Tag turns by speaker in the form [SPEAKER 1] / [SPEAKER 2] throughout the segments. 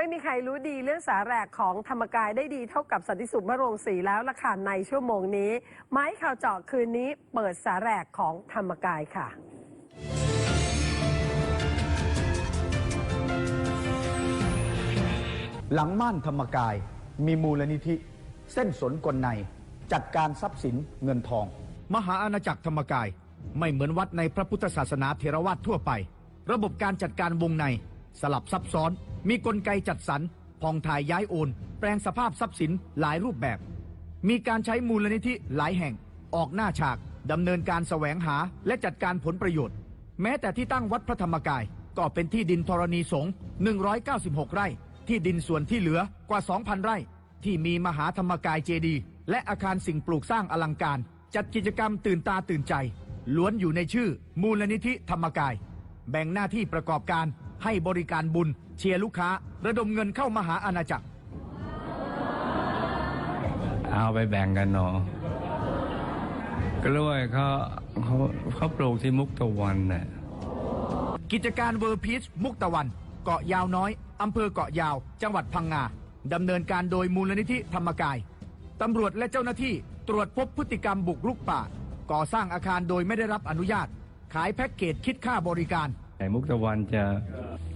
[SPEAKER 1] ไม่มีใครรู้ดีเรื่องสาแหรกของธรรมกายได้ดีเท่ากับสันติสุขมะโรงศรีแล้วล่ะค่ะในชั่วโมงนี้ ไม้ข่าวเจาะคืนนี้เปิดสาแหรกของธรรมกายค่ะ
[SPEAKER 2] หลังม่านธรรมกายมีมูลนิธิ เส้นสนกลใน จัดการทรัพย์สินเงินทอง
[SPEAKER 3] มหาอาณาจักรธรรมกาย ไม่เหมือนวัดในพระพุทธศาสนาเทรวาททั่วไป ระบบการจัดการวงใน สลับซับซ้อน มีกลไกจัดสรรพองถ่ายย้ายโอน แปลงสภาพทรัพย์สินหลายรูปแบบ มีการใช้มูลนิธิหลายแห่ง ออกหน้าฉากดำเนินการแสวงหาและจัดการผลประโยชน์ แม้แต่ที่ตั้งวัดพระธรรมกาย ก็เป็นที่ดินธรณีสงฆ์196 ไร่ ที่ดินส่วนที่เหลือกว่า 2,000 ไร่ ที่มีมหาธรรมกายเจดีย์และอาคารสิ่งปลูกสร้างอลังการ จัดกิจกรรมตื่นตาตื่นใจ ล้วนอยู่ในชื่อ มูลนิธิธรรมกาย แบ่งหน้าที่ประกอบการ ให้บริการบุญ เชียร์ลูกค้า ระดมเงินเข้ามหาอาณาจักร
[SPEAKER 4] เอาไปแบ่งกันเนาะกล้วยเขาเขาเขาปลูกที่มุกตะวันน่ะ
[SPEAKER 3] กิจการเวอร์พีชมุกตะวัน เกาะยาวน้อย อำเภอเกาะยาว จังหวัดพังงาดำเนินการโดยมูลนิธิธรรมกายตำรวจและเจ้าหน้าที่ตรวจพบพฤติกรรมบุกรุกป่า ก่อสร้างอาคารโดยไม่ได้รับอนุญาต ขายแพ็กเกจคิดค่าบริการ
[SPEAKER 4] แต่มุกตะวันจะ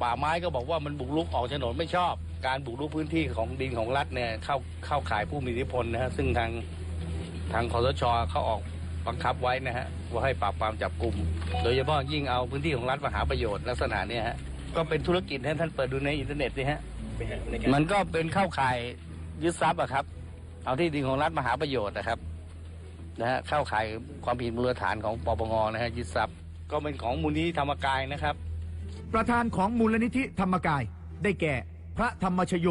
[SPEAKER 5] ป่าไม้ก็บอกว่ามันบุกรุกออกโฉนดไม่ชอบ การบุกรุกพื้นที่ของดินของรัฐเนี่ยเข้าเข้าขายผู้มีอิทธิพลนะฮะซึ่งทางทางคอสชเขาออกบังคับไว้นะฮะว่าให้ปราบปรามจับกลุ่ม โดยเฉพาะยิ่งเอาพื้นที่ของรัฐมาหาประโยชน์ลักษณะเนี้ฮะก็เป็นธุรกิจให้ท่านเปิดดูในอินเทอร์เน็ตสิฮะมันก็เป็นเข้าข่ายยึดทรัพย์อะครับ เอาที่ดินของรัฐมาหาประโยชน์นะครับนะฮะเข้าข่ายความผิดมูลฐานของปปงนะฮะยึดทรัพย์ ก็เป็นของมูลนิธิธรรมกายนะครับ
[SPEAKER 3] ประธานของมูลนิธิธรรมกาย ได้แก่ พระธรรมชโย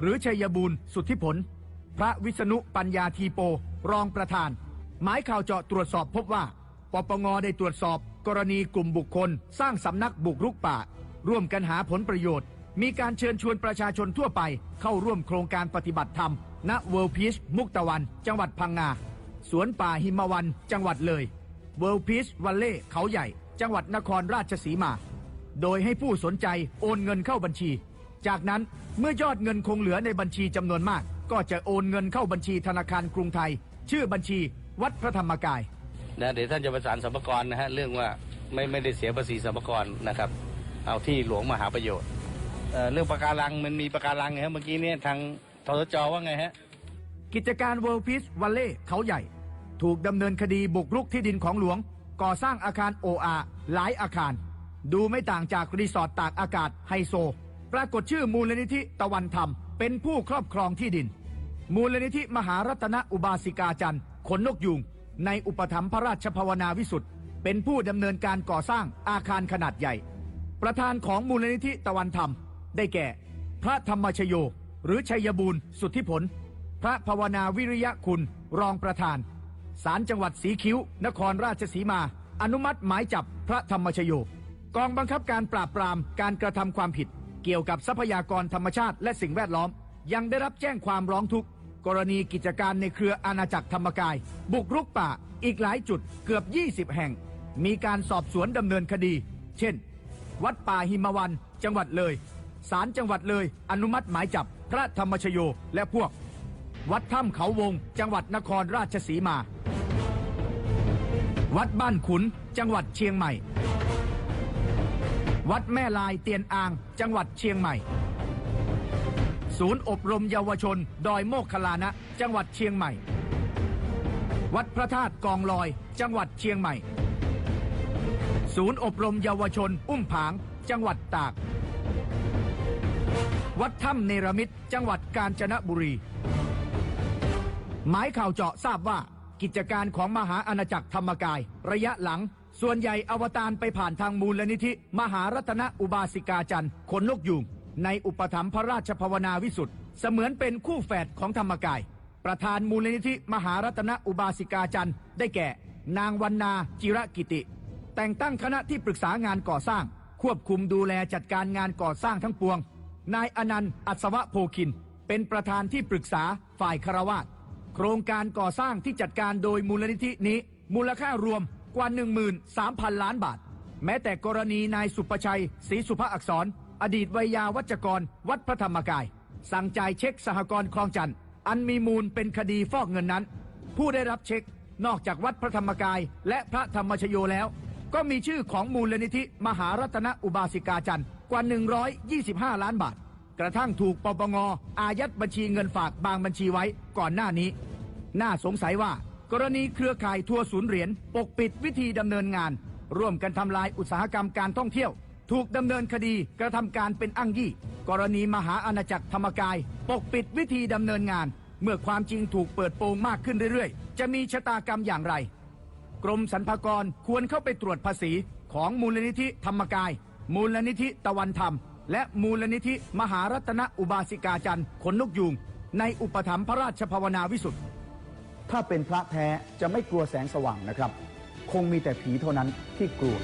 [SPEAKER 3] หรือชัยบูรณ์สุทธิผล พระวิษณุปัญญาทีโป รองประธาน หมายข่าวเจาะตรวจสอบพบว่าปปงได้ตรวจสอบกรณีกลุ่มบุคคล สร้างสำนักบุกรุกป่า ร่วมกันหาผลประโยชน์ มีการเชิญชวนประชาชนทั่วไป เข้าร่วมโครงการปฏิบัติธรรม ณเวิลด์พีชมุกตะวัน จังหวัดพังงาสวนป่าหิมวันจังหวัดเลย เวิลด์พีชวัลเล่เขาใหญ่ จังหวัดนครราชสีมา โดยให้ผู้สนใจโอนเงินเข้าบัญชี จากนั้นเมื่อยอดเงินคงเหลือในบัญชีจำนวนมาก ก็จะโอนเงินเข้าบัญชีธนาคารกรุงไทย ชื่อบัญชีวัดพระธรรมกาย
[SPEAKER 5] นะเดี๋ยวท่านจะประสานสรรพากรนะฮะเรื่องว่าไม่ไม่ได้เสียภาษีสรรพากรนะครับ เอาที่หลวงมาหาประโยชน์เอ่อเรื่องประการังมันมีประการังไงฮะเมื่อกี้เนี่ยทางทศจว่าไงฮะ
[SPEAKER 3] กิจการ World Peace Valley เขาใหญ่ ถูกดำเนินคดีบุกรุกที่ดินของหลวง ก่อสร้างอาคาร OR หลายอาคาร ดูไม่ต่างจากรีสอร์ทตากอากาศไฮโซ ปรากฏชื่อมูลนิธิตะวันธรรม เป็นผู้ครอบครองที่ดิน มูลนิธิมหารัตนอุบาสิกาจันทร์ขนนกยูงในอุปถัมภระราชภาวนาวิสุทธ์เป็นผู้ดำเนินการก่อสร้างอาคารขนาดใหญ่ ประธานของมูลนิธิตะวันธรรม ได้แก่ พระธรรมชโย หรือชัยบูรณ์สุทธิผล พระภาวนาวิริยะคุณรองประธาน ศาลจังหวัดสีคิ้ว นครราชสีมา อนุมัติหมายจับพระธรรมชโย กองบังคับการปราบปรามการกระทำความผิด เกี่ยวกับทรัพยากรธรรมชาติและสิ่งแวดล้อม ยังได้รับแจ้งความร้องทุกข์กรณีกิจการในเครืออาณาจักรธรรมกาย บุกรุกป่าอีกหลายจุดเกือบ 20 แห่ง มีการสอบสวนดำเนินคดี เช่น วัดป่าหิมวันจังหวัดเลยศาลจังหวัดเลยอนุมัติหมายจับพระธรรมชโยและพวก วัดถ้ำเขาวง จังหวัดนครราชสีมา วัดบ้านขุน จังหวัดเชียงใหม่ วัดแม่ลายเตียนอ่าง จังหวัดเชียงใหม่ ศูนย์อบรมเยาวชน ดอยโมกขลานะ จังหวัดเชียงใหม่ วัดพระธาตุกองลอย จังหวัดเชียงใหม่ ศูนย์อบรมเยาวชน อุ้มผาง จังหวัดตาก วัดถ้ำเนรมิตจังหวัดกาญจนบุรี หมายข่าวเจาะทราบว่า กิจการของมหาอาณาจักรธรรมกาย ระยะหลัง ส่วนใหญ่อวตารไปผ่านทางมูลนิธิ มหารัตนอุบาสิกาจันทร์ขนนกยูงในอุปถัมภ์พระราชภาวนาวิสุทธ์เสมือนเป็นคู่แฝดของธรรมกาย ประธานมูลนิธิมหารัตนอุบาสิกาจันทร์ได้แก่ นางวันนาจิระกิติ แต่งตั้งคณะที่ปรึกษางานก่อสร้าง ควบคุมดูแลจัดการงานก่อสร้างทั้งปวง นายอนันต์อัศวะโพคิน เป็นประธานที่ปรึกษาฝ่ายคารวาส โครงการก่อสร้างที่จัดการโดยมูลนิธินี้ มูลค่ารวมกว่า 13,000 ล้านบาท แม้แต่กรณีนายสุประชัยศรีสุภอักษร อดีตวัยยาวัจกร วัดพระธรรมกาย สั่งจ่ายเช็คสหกรณ์คลองจันทร์อันมีมูลเป็นคดีฟอกเงินนั้น ผู้ได้รับเช็คนอกจากวัดพระธรรมกาย และพระธรรมชโยแล้ว ก็มีชื่อของมูลนิธิ มหารัตนอุบาสิกาจันทร์กว่า 125 ล้านบาท กระทั่งถูกปปงอายัดบัญชีเงินฝากบางบัญชีไว้ก่อนหน้านี้ น่าสงสัยว่า กรณีเครือข่ายทัวร์ศูนย์เหรียญปกปิดวิธีดำเนินงาน ร่วมกันทำลายอุตสาหกรรมการท่องเที่ยว ถูกดำเนินคดีกระทำการเป็นอ้างยี่ กรณีมหาอาณาจักรธรรมกาย ปกปิดวิธีดำเนินงาน เมื่อความจริงถูกเปิดโปงมากขึ้นเรื่อยๆ จะมีชะตากรรมอย่างไร กรมสรรพากรควรเข้าไปตรวจภาษีของมูลนิธิธรรมกาย มูลนิธิตะวันธรรม และมูลนิธิมหารัตนอุบาสิกาจันทร์ขนนกยูงในอุปถัมภ์พระราชภาวนาวิสุทธิ์
[SPEAKER 2] ถ้าเป็นพระแท้จะไม่กลัวแสงสว่างนะครับ คงมีแต่ผีเท่านั้นที่กลัว